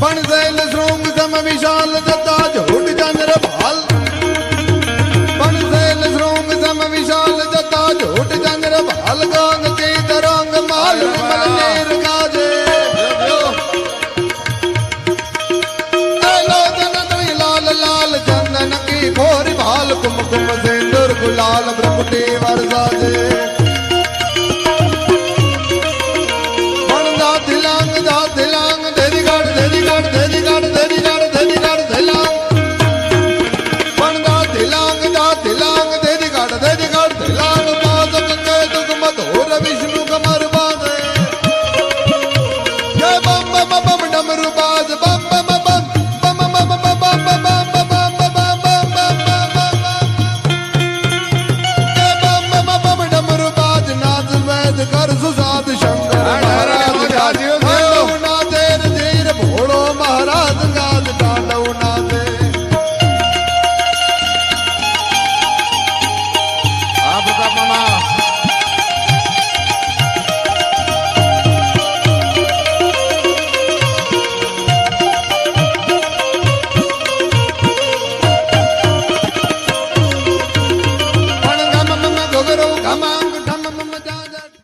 પણ જૈન શૃંગ સમ વિશાલ દત્તા ઝૂટ ચંદ્ર ભાલ પણ જૈન શૃંગ સમ વિશાલ દત્તા ઝૂટ ચંદ્ર ભાલ ગાંગ કે તરંગ માલ વિમલ નેર કાજે એલો જન તરી લાલ લાલ ચંદન કી ભોર ભાલ કુમ કુમ સેંદુર ગુલાલ બ્રહ્મદેવર સાજે कर